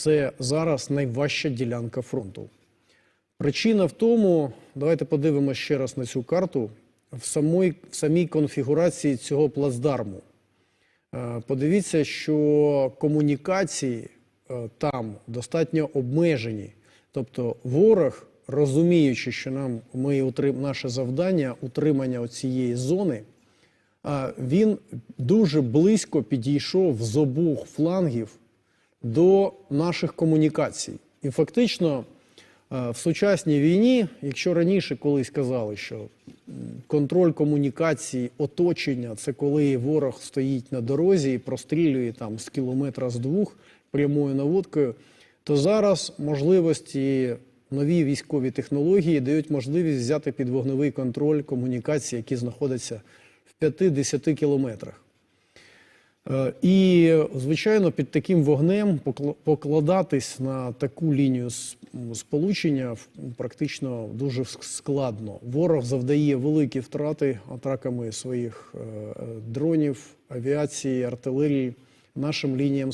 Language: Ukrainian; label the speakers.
Speaker 1: це зараз найважча ділянка фронту. Причина в тому, давайте подивимося ще раз на цю карту, в самій, в самій конфігурації цього плацдарму. Е, Подивіться, що комунікації е, там достатньо обмежені. Тобто ворог, розуміючи, що нам ми утрим, наше завдання утримання цієї зони, він дуже близько підійшов з обох флангів до наших комунікацій. І фактично е, в сучасній війні, якщо раніше колись казали, що контроль комунікації, оточення це коли ворог стоїть на дорозі і прострілює там з кілометра з двох прямою наводкою, то зараз можливості нові військові технології дають можливість взяти під вогневий контроль комунікації, які знаходяться в 5-10 кілометрах. Е, І, звичайно, під таким вогнем покла- покладатись на таку лінію сполучення практично дуже складно. Ворог завдає великі втрати атаками своїх е, е, дронів, авіації, артилерії нашим лініям